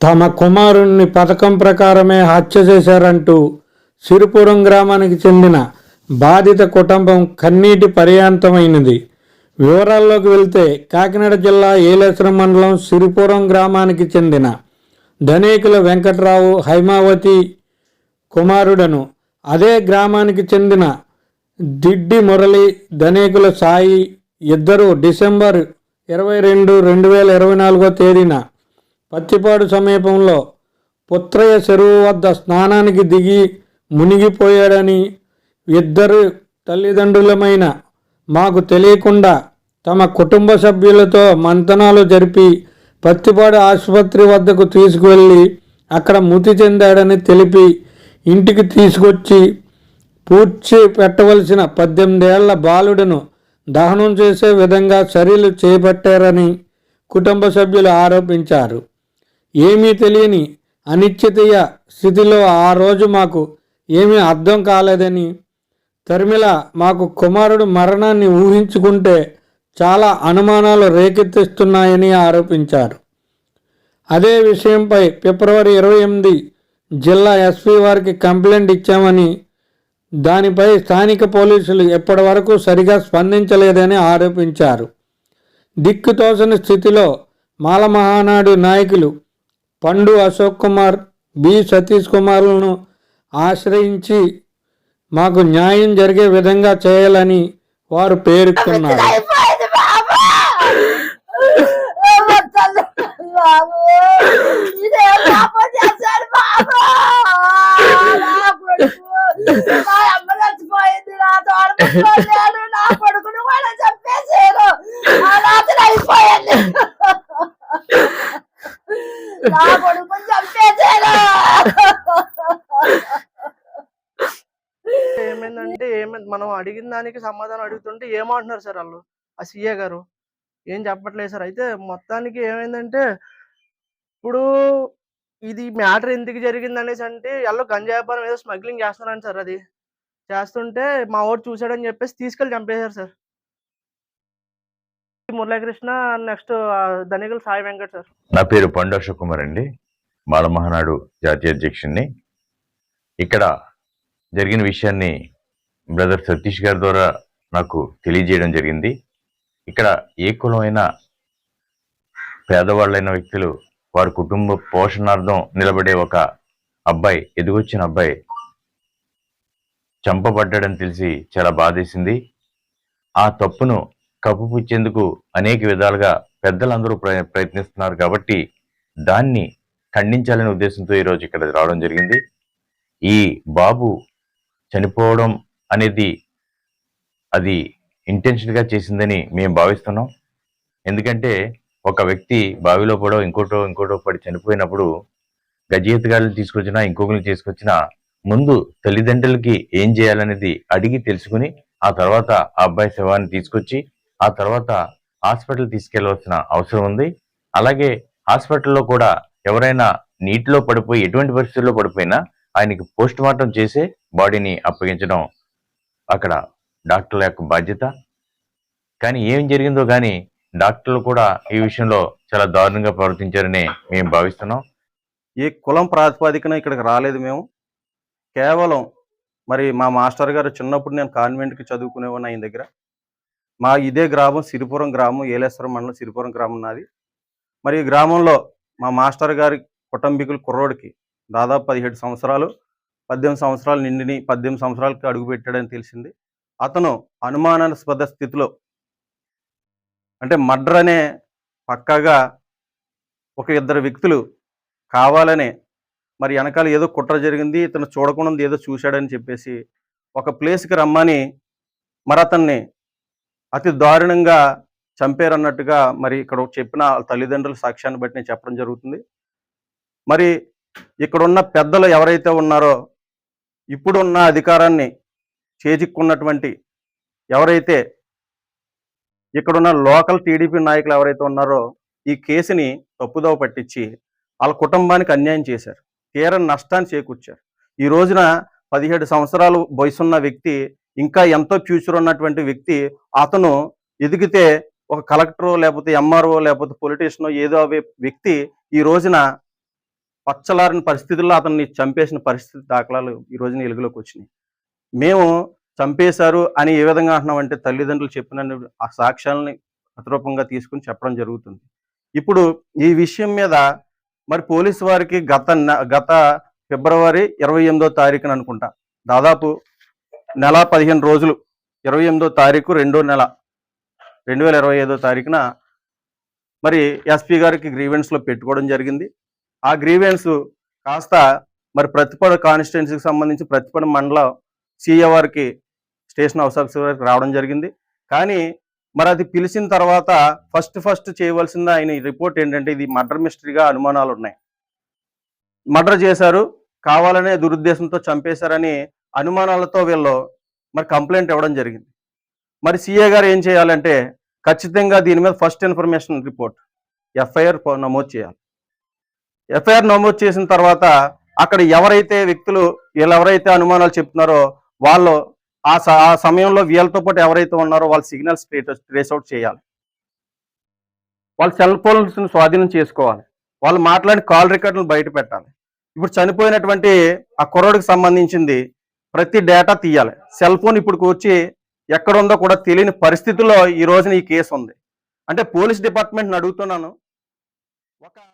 తమ కుమారుణ్ణి పథకం ప్రకారమే హత్య చేశారంటూ సిరిపురం గ్రామానికి చెందిన బాధిత కుటుంబం కన్నీటి పర్యాంతమైనది. వివరాల్లోకి వెళ్తే కాకినాడ జిల్లా ఏలేశ్వరం మండలం సిరిపురం గ్రామానికి చెందిన ధనేకుల వెంకట్రావు హైమావతి కుమారుడను అదే గ్రామానికి చెందిన దిడ్డి మురళి ధనేకుల సాయి ఇద్దరు డిసెంబర్ ఇరవై రెండు రెండు వేల ఇరవై నాలుగో తేదీన పత్తిపాడు సమీపంలో పుత్రయ్య చెరువు వద్ద స్నానానికి దిగి మునిగిపోయాడని ఇద్దరు తల్లిదండ్రులమైన మాకు తెలియకుండా తమ కుటుంబ సభ్యులతో మంతనాలు జరిపి పత్తిపాడు ఆసుపత్రి వద్దకు తీసుకువెళ్ళి అక్కడ మృతి చెందాడని తెలిపి ఇంటికి తీసుకొచ్చి పూడ్చి పెట్టవలసిన పద్దెనిమిదేళ్ళ బాలుడను దహనం చేసే విధంగా చర్యలు చేపట్టారని కుటుంబ సభ్యులు ఆరోపించారు. ఏమీ తెలియని అనిశ్చితీయ స్థితిలో ఆ రోజు మాకు ఏమీ అర్థం కాలేదని. తరిమిల మాకు కుమారుడు మరణాన్ని ఊహించుకుంటే చాలా అనుమానాలు రేకెత్తిస్తున్నాయని ఆరోపించారు. అదే విషయంపై ఫిబ్రవరి ఇరవై ఎనిమిది జిల్లా ఎస్పీ వారికి కంప్లైంట్ ఇచ్చామని దానిపై స్థానిక పోలీసులు ఎప్పటి వరకు సరిగా స్పందించలేదని ఆరోపించారు. దిక్కుతోచని స్థితిలో మాల మహానాడు నాయకులు పండు అశోక్ కుమార్ బి. సతీష్ కుమార్లను ఆశ్రయించి మాకు న్యాయం జరిగే విధంగా చేయాలని వారు పేర్కొన్నారు అయిపోయింది బాబు వద్దలు బాబు ఇదేం పాపం చేశాడు బాబు నా కొడుకు మా అమ్మ చచ్చిపోయింది నా తోడలేడు నా కొడుకును కూడా చంపేశారు ఆ రాత్రి అయిపోయింది నా కొడుకుని చంపేశారు ఏమైందంటే ఏమైంది? మనం అడిగిన దానికి సమాధానం అడుగుతుంటే ఏమంటున్నారు సార్ వాళ్ళు? ఆ సీఏ గారు. ఏం చెప్పట్లేదు సార్. అయితే మొత్తానికి ఏమైందంటే ఇప్పుడు ఇది మ్యాటర్ ఎందుకు జరిగింది అనేసి అంటే వాళ్ళు గంజా వ్యాపారం ఏదో స్మగ్లింగ్ చేస్తున్నాను సార్ అది. చేస్తుంటే మా వాడు చూశాడని చెప్పేసి తీసుకెళ్ళి చంపేశారు సార్. మురళీకృష్ణ నెక్స్ట్ ధనికులు సాయి వెంకట్ సార్. నా పేరు పండు అశోక్ కుమార్ అండి. బాలమహనాడు జాతీయ అధ్యక్షుడిని ఇక్కడ జరిగిన విషయాన్ని బ్రదర్ సతీష్ గారి ద్వారా నాకు తెలియజేయడం జరిగింది. ఇక్కడ ఏ కులమైన పేదవాళ్ళైన వ్యక్తులు వారి కుటుంబ పోషణార్థం నిలబడే ఒక అబ్బాయి ఎదుగొచ్చిన అబ్బాయి చంపబడ్డాడని తెలిసి చాలా బాధేసింది. ఆ తప్పును కప్పుపుచ్చేందుకు అనేక విధాలుగా పెద్దలందరూ ప్రయత్నిస్తున్నారు కాబట్టి దాన్ని ఖండించాలనే ఉద్దేశంతో ఈరోజు ఇక్కడ రావడం జరిగింది. ఈ బాబు చనిపోవడం అనేది అది ఇంటెన్షన్గా చేసిందని మేము భావిస్తున్నాం. ఎందుకంటే ఒక వ్యక్తి బావిలో పడో ఇంకోటో ఇంకోటో పడి చనిపోయినప్పుడు గజయతగాళ్ళు తీసుకొచ్చినా ఇంకొకరిని తీసుకొచ్చినా ముందు తల్లిదండ్రులకి ఏం చేయాలనేది అడిగి తెలుసుకుని ఆ తర్వాత ఆ అబ్బాయి శవాన్ని తీసుకొచ్చి ఆ తర్వాత హాస్పిటల్ తీసుకెళ్ళవలసిన అవసరం ఉంది. అలాగే హాస్పిటల్లో కూడా ఎవరైనా నీటిలో పడిపోయి ఎటువంటి పరిస్థితుల్లో పడిపోయినా ఆయనకి పోస్ట్ మార్టం చేసే బాడీని అప్పగించడం అక్కడ డాక్టర్ల యొక్క బాధ్యత. కానీ ఏం జరిగిందో కానీ డాక్టర్లు కూడా ఈ విషయంలో చాలా దారుణంగా ప్రవర్తించారని మేము భావిస్తున్నాం. ఏ కులం ప్రాతిపదికన ఇక్కడికి రాలేదు మేము. కేవలం మరి మా మాస్టర్ గారు చిన్నప్పుడు నేను కాన్వెంట్కి చదువుకునేవాడిని ఆయన దగ్గర. మా ఇదే గ్రామం సిరిపురం గ్రామం ఏలేశ్వరం మండలం సిరిపురం గ్రామం నాది. మరి ఈ గ్రామంలో మా మాస్టర్ గారి కుటుంబీకులు కుర్రోడికి దాదాపు పదిహేడు సంవత్సరాలు పద్దెనిమిది సంవత్సరాలు నిండిని పద్దెనిమిది సంవత్సరాలకి అడుగుపెట్టాడని తెలిసింది. అతను అనుమానాస్పద స్థితిలో అంటే మర్డర్ అనే పక్కాగా ఒక ఇద్దరు వ్యక్తులు కావాలనే మరి వెనకాల ఏదో కుట్ర జరిగింది ఇతను చూడకుండా ఏదో చూశాడని చెప్పేసి ఒక ప్లేస్కి రమ్మని మరి అతన్ని అతి దారుణంగా చంపారన్నట్టుగా మరి ఇక్కడ చెప్పిన తల్లిదండ్రుల సాక్ష్యాన్ని బట్టి నేను చెప్పడం జరుగుతుంది. మరి ఇక్కడున్న పెద్దలు ఎవరైతే ఉన్నారో ఇప్పుడున్న అధికారాన్ని చేజిక్కున్నటువంటి ఎవరైతే ఇక్కడున్న లోకల్ టీడీపీ నాయకులు ఎవరైతే ఉన్నారో ఈ కేసుని తప్పుదోవ పట్టించి వాళ్ళ కుటుంబానికి అన్యాయం చేశారు. తీరని నష్టాన్ని చేకూర్చారు. ఈ రోజున పదిహేడు సంవత్సరాలు వయసున్న వ్యక్తి ఇంకా ఎంతో ఫ్యూచర్ ఉన్నటువంటి వ్యక్తి అతను ఎదిగితే ఒక కలెక్టరో లేకపోతే ఎంఆర్ఓ లేకపోతే పొలిటీషియనో ఏదో వ్యక్తి ఈ రోజున పచ్చలారిన పరిస్థితుల్లో అతన్ని చంపేసిన పరిస్థితి దాఖలాలు ఈ రోజున వెలుగులోకి వచ్చినాయి. మేము చంపేశారు అని ఏ విధంగా అంటున్నామంటే తల్లిదండ్రులు చెప్పిన ఆ సాక్ష్యాలని ప్రతిరూపంగా తీసుకుని చెప్పడం జరుగుతుంది. ఇప్పుడు ఈ విషయం మీద మరి పోలీసు వారికి గత గత ఫిబ్రవరి ఇరవై ఎనిమిదో తారీఖున అనుకుంటా. దాదాపు నెల పదిహేను రోజులు. ఇరవై ఎనిమిదో తారీఖు రెండో నెల. రెండు వేల ఇరవై ఐదో తారీఖున మరి ఎస్పీ గారికి గ్రీవెన్స్లో పెట్టుకోవడం జరిగింది. ఆ గ్రీవెన్స్ కాస్త మరి ప్రతిపడ కాన్స్టిట్యున్సీకి సంబంధించి ప్రతిపడ మండలం సీఏ వారికి స్టేషన్ హౌస్ ఆఫీసర్ వారికి రావడం జరిగింది. కానీ మరి అది పిలిచిన తర్వాత ఫస్ట్ ఫస్ట్ చేయవలసింది ఆయన రిపోర్ట్ ఏంటంటే ఇది మర్డర్ మిస్టరీగా అనుమానాలు ఉన్నాయి. మర్డర్ చేశారు కావాలనే దురుద్దేశంతో చంపేశారని అనుమానాలతో వీళ్ళు మరి కంప్లైంట్ ఇవ్వడం జరిగింది. మరి సీఏ గారు ఏం చేయాలంటే ఖచ్చితంగా దీని మీద ఫస్ట్ ఇన్ఫర్మేషన్ రిపోర్ట్ ఎఫ్ఐఆర్ నమోదు చేయాలి. ఎఫ్ఐఆర్ నమోదు చేసిన తర్వాత అక్కడ ఎవరైతే వ్యక్తులు వీళ్ళు ఎవరైతే అనుమానాలు చెప్తున్నారో వాళ్ళు ఆ ఆ సమయంలో వీళ్ళతో పాటు ఎవరైతే ఉన్నారో వాళ్ళ సిగ్నల్స్ ట్రేస్ అవుట్ చేయాలి. వాళ్ళ సెల్ ఫోన్స్ను స్వాధీనం చేసుకోవాలి. వాళ్ళు మాట్లాడిన కాల్ రికార్డులను బయట పెట్టాలి. ఇప్పుడు చనిపోయినటువంటి ఆ కుర్రోడికి సంబంధించింది ప్రతి డేటా తీయాలి. సెల్ ఫోన్ ఇప్పుడు వచ్చి ఎక్కడుందో కూడా తెలియని పరిస్థితుల్లో ఈ రోజున ఈ కేసు ఉంది అంటే పోలీస్ డిపార్ట్మెంట్ని అడుగుతున్నాను. ఒక